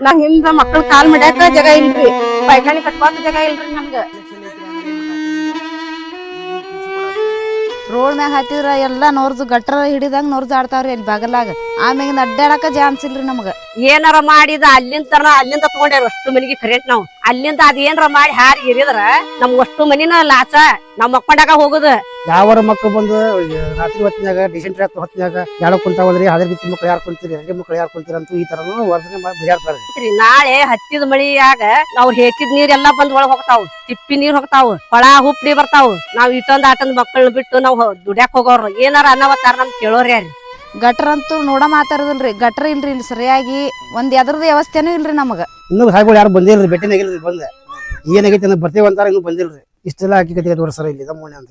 ನಾ ಹಿಂದ ಮಕ್ಕಳ ಕಾಲ್ ಮಡ್ಯಾಕ ಜಾಗ ಇಲ್ರಿ. ಪೈಖಾನಿ ಕಟ್ಪಾಕ ಜಾಗ ಇಲ್ರಿ ನಮ್ಗ. ರೋಡ್ ಮ್ಯಾಗ ಹಾಕಿದ್ರ ಎಲ್ಲ ನೋರ್ದು ಗಟ್ರ ಹಿಡಿದಂಗ ನೋರ್ದು ಆಡ್ತಾವ್ರಿ ಅಲ್ಲಿ ಬಗಲಾಗ ಆಮ್ಯಾಗಿಂದ ಅಡ್ಡಾಡಕ ಚಾನ್ಸ್ ಇಲ್ರಿ ನಮಗ. ಏನಾರ ಮಾಡಿದ ಅಲ್ಲಿಂದ ತರ ಅಲ್ಲಿಂದ ತಗೊಂಡ್ಯಾರ ಅಷ್ಟು ಮನಿಗೆ ಕರೆಂಟ್ ನಾವು. ಅಲ್ಲಿಂದ ಅದ ಏನಾರ ಮಾಡಿ ಹಾರಿ ಇರಿದ್ರ ನಮ್ ಅಷ್ಟು ಮನಿನ ಲಾಸ ನಾವ್ ಮಕ್ಕೊಂಡಾಗ ಹೋಗುದು. ಯಾವಾರ ಮಕ್ಕಳು ಬಂದು ರಾತ್ರಿ ಹೊತ್ತಿನಾಗ ಡಿಸೆಂಟ್ರಿ ಹೊತ್ತಿನಾಗ ಯಾರೋ ಕುಂತಾವಲ್ರಿ? ಅದ್ರ ರೀತಿ ಮಕ್ಳು ಯಾರು ಕುಂತೀರಿ? ಹಂಗೆ ಮಕ್ಳು ಯಾರು ಕುಂತೀರಿ ಅಂತ ಈ ತರನು ವರ್ಧನೆ ಮಾಡಿ ಬಿಜಾರ್ತಾರೆ ನಾಳೆ ಹತ್ತಿದ ಮಳಿಯಾಗ ನಾವು ಹೇಕಿದ ನೀರೆಲ್ಲಾ ಬಂದ್ ಒಳಗ್ ಹೋಗ್ತಾವ್. ತಿಪ್ಪಿ ನೀರ್ ಹೋಗ್ತಾವ್. ಹೊಳ ಹುಪ್ಡಿ ಬರ್ತಾವ್. ನಾವ್ ಇಟ್ಟೊಂದ್ ಆಟಂದ್ ಮಕ್ಕಳನ್ನ ಬಿಟ್ಟು ನಾವು ದುಡ್ಯಾಕ್ ಹೋಗೋರು. ಏನಾರ ಅನ್ನವತ್ತಾರ ನಮ್ ಕೇಳೋರ್ ಯಾರಿ ಗಟ್ರ ಅಂತೂ ನೋಡ ಮಾತಾಡೋದಿಲ್ರಿ, ಗಟ್ರ ಇಲ್ರಿ, ಇಲ್ಲಿ ಸರಿಯಾಗಿ ಒಂದ್ ಎದ್ರದ ವ್ಯವಸ್ಥೆನೂ ಇಲ್ರಿ ನಮಗ. ಇನ್ನೂ ಸಾಯ್ಗಳು ಯಾರು ಬಂದಿಲ್ರಿ ಭೇಟಿನಾಗಿಲ್ರಿ ಬಂದ. ಏನಾಗೈತೆ ಅಂದ್ರೆ ಬರ್ತೀವಿ ಅಂತಾರ ಇನ್ನೂ ಬಂದಿಲ್ರಿ. ಇಷ್ಟೆಲ್ಲ ಹಾಕಿ ಕತೆ ತೋರಿಸ್ತಾರ ಇಲ್ಲಿ ಮನೆ ಅಂತ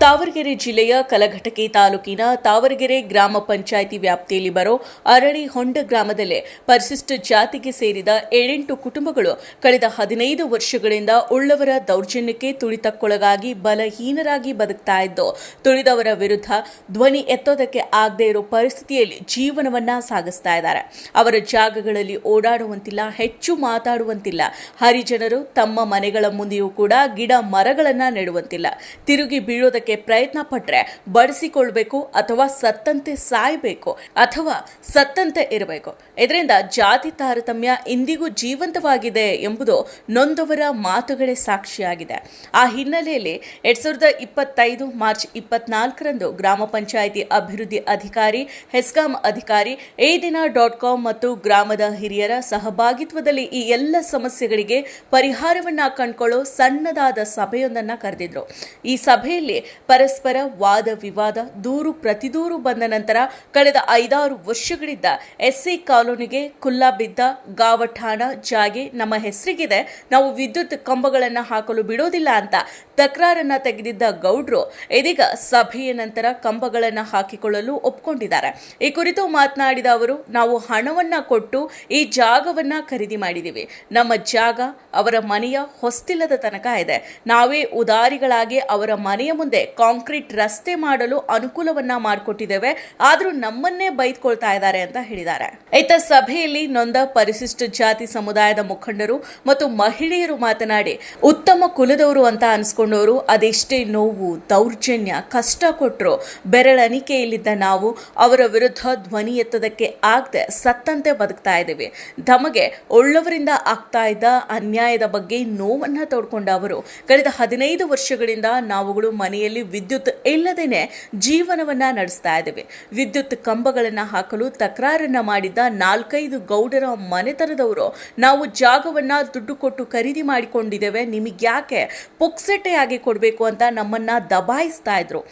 ತಾವರಗೆರೆ ಜಿಲ್ಲೆಯ ಕಲಘಟಕಿ ತಾಲೂಕಿನ ತಾವರಗೆರೆ ಗ್ರಾಮ ಪಂಚಾಯಿತಿ ವ್ಯಾಪ್ತಿಯಲ್ಲಿ ಬರೋ ಅರಳಿ ಹೊಂಡ ಗ್ರಾಮದಲ್ಲೇ ಪರಿಶಿಷ್ಟ ಜಾತಿಗೆ ಸೇರಿದ ಏಳೆಂಟು ಕುಟುಂಬಗಳು ಕಳೆದ ಹದಿನೈದು ವರ್ಷಗಳಿಂದ ಉಳ್ಳವರ ದೌರ್ಜನ್ಯಕ್ಕೆ ತುಳಿತಕ್ಕೊಳಗಾಗಿ ಬಲಹೀನರಾಗಿ ಬದುಕ್ತಾ ಇದ್ದು, ತುಳಿದವರ ವಿರುದ್ಧ ಧ್ವನಿ ಎತ್ತೋದಕ್ಕೆ ಆಗದೇ ಇರೋ ಪರಿಸ್ಥಿತಿಯಲ್ಲಿ ಜೀವನವನ್ನ ಸಾಗಿಸ್ತಾ ಇದ್ದಾರೆ. ಅವರ ಜಾಗಗಳಲ್ಲಿ ಓಡಾಡುವಂತಿಲ್ಲ, ಹೆಚ್ಚು ಮಾತಾಡುವಂತಿಲ್ಲ. ಹರಿಜನರು ತಮ್ಮ ಮನೆಗಳ ಮುಂದೆಯೂ ಕೂಡ ಗಿಡ ಮರಗಳನ್ನು ನೆಡುವಂತಿಲ್ಲ. ತಿರುಗಿ ಬೀಳೋದಕ್ಕೆ ಪ್ರಯತ್ನ ಪಟ್ರೆ ಬಡಿಸಿಕೊಳ್ಬೇಕು ಅಥವಾ ಸತ್ತಂತೆ ಸಾಯಬೇಕು ಅಥವಾ ಸತ್ತಂತೆ ಇರಬೇಕು. ಇದರಿಂದ ಜಾತಿ ತಾರತಮ್ಯ ಇಂದಿಗೂ ಜೀವಂತವಾಗಿದೆ ಎಂಬುದು ನೊಂದವರ ಮಾತುಗಳೇ ಸಾಕ್ಷಿಯಾಗಿದೆ. ಆ ಹಿನ್ನೆಲೆಯಲ್ಲಿ ಎರಡ್ ಸಾವಿರದ ಇಪ್ಪತ್ತೈದು ಮಾರ್ಚ್ ಇಪ್ಪತ್ನಾಲ್ಕರಂದು ಗ್ರಾಮ ಪಂಚಾಯಿತಿ ಅಭಿವೃದ್ಧಿ ಅಧಿಕಾರಿ, ಹೆಸ್ಕಾಂ ಅಧಿಕಾರಿ ಏ ದಿನ ಡಾಟ್ ಕಾಮ್ ಮತ್ತು ಗ್ರಾಮದ ಹಿರಿಯರ ಸಹಭಾಗಿತ್ವದಲ್ಲಿ ಈ ಎಲ್ಲ ಸಮಸ್ಯೆಗಳಿಗೆ ಪರಿಹಾರವನ್ನ ಕಂಡುಕೊಳ್ಳೋ ಸಣ್ಣದಾದ ಸಭೆಯೊಂದನ್ನ ಕರೆದಿದ್ರು. ಈ ಸಭೆಯಲ್ಲಿ ಪರಸ್ಪರ ವಾದ ವಿವಾದ, ದೂರು ಪ್ರತಿದೂರು ಬಂದ ನಂತರ ಕಳೆದ ಐದಾರು ವರ್ಷಗಳಿಂದ ಎಸ್ಸಿ ಕಾಲೋನಿಗೆ ಕುಲ್ಲಾ ಬಿದ್ದ ಗಾವಠಾಣ ಜಾಗೆ ನಮ್ಮ ಹೆಸರಿಗಿದೆ. ನಾವು ವಿದ್ಯುತ್ ಕಂಬಗಳನ್ನು ಹಾಕಲು ಬಿಡೋದಿಲ್ಲ ಅಂತ ತಕರಾರನ್ನ ತೆಗೆದಿದ್ದ ಗೌಡ್ರು ಇದೀಗ ಸಭೆಯ ನಂತರ ಕಂಬಗಳನ್ನು ಹಾಕಿಕೊಳ್ಳಲು ಒಪ್ಕೊಂಡಿದ್ದಾರೆ. ಈ ಕುರಿತು ಮಾತನಾಡಿದ ಅವರು, ನಾವು ಹಣವನ್ನ ಕೊಟ್ಟು ಈ ಜಾಗವನ್ನ ಖರೀದಿ ಮಾಡಿದ್ದೀವಿ ನಮ್ಮ ಜಾಗ ಅವರ ಮನೆಯ ಹೊಸ್ತಿಲ್ಲದ ತನಕ ಇದೆ. ನಾವೇ ಉದಾರಿಗಳಾಗಿ ಅವರ ಮನೆಯ ಮುಂದೆ ಕಾಂಕ್ರೀಟ್ ರಸ್ತೆ ಮಾಡಲು ಅನುಕೂಲವನ್ನ ಮಾಡಿಕೊಟ್ಟಿದ್ದೇವೆ. ಆದರೂ ನಮ್ಮನ್ನೇ ಬೈದ್ಕೊಳ್ತಾ ಇದ್ದಾರೆ ಅಂತ ಹೇಳಿದ್ದಾರೆ. ಇತ್ತ ಸಭೆಯಲ್ಲಿ ನೊಂದ ಪರಿಶಿಷ್ಟ ಜಾತಿ ಸಮುದಾಯದ ಮುಖಂಡರು ಮತ್ತು ಮಹಿಳೆಯರು ಮಾತನಾಡಿ, ಉತ್ತಮ ಕುಲದವರು ಅಂತ ಅನ್ಸ್ಕೊಂಡವರು ಅದೆಷ್ಟೇ ನೋವು, ದೌರ್ಜನ್ಯ, ಕಷ್ಟ ಕೊಟ್ಟರು ಬೆರಳಣಿಕೆಯಲ್ಲಿದ್ದ ನಾವು ಅವರ ವಿರುದ್ಧ ಧ್ವನಿ ಎತ್ತದಕ್ಕೆ ಆಗದೆ ಸತ್ತಂತೆ ಬದುಕ್ತಾ ಇದ್ದೀವಿ. ತಮಗೆ ಒಳ್ಳವರಿಂದ ಆಗ್ತಾ ಇದ್ದ ಅನ್ಯಾಯದ ಬಗ್ಗೆ ನೋವನ್ನ ತೋಡ್ಕೊಂಡ ಅವರು. ಕಳೆದ ಹದಿನೈದು ವರ್ಷಗಳಿಂದ ನಾವುಗಳು ಮನೆಯಲ್ಲಿ ವಿದ್ಯುತ್ ಇಲ್ಲದೇನೆ ಜೀವನವನ್ನ ನಡೆಸ್ತಾ ಇದ್ದೇವೆ. ವಿದ್ಯುತ್ ಕಂಬಗಳನ್ನು ಹಾಕಲು ತಕರಾರನ್ನ ಮಾಡಿದ್ದ ನಾಲ್ಕೈದು ಗೌಡರ ಮನೆತನದವರು. ನಾವು ಜಾಗವನ್ನ ದುಡ್ಡು ಕೊಟ್ಟು ಖರೀದಿ ಮಾಡಿಕೊಂಡಿದ್ದೇವೆ. ನಿಮಗ್ಯಾಕೆ ಪುಕ್ಸಟೆಯಾಗಿ ಕೊಡಬೇಕು ಅಂತ ನಮ್ಮನ್ನ ದಬಾಯಿಸ್ತಾ ಇದ್ರು.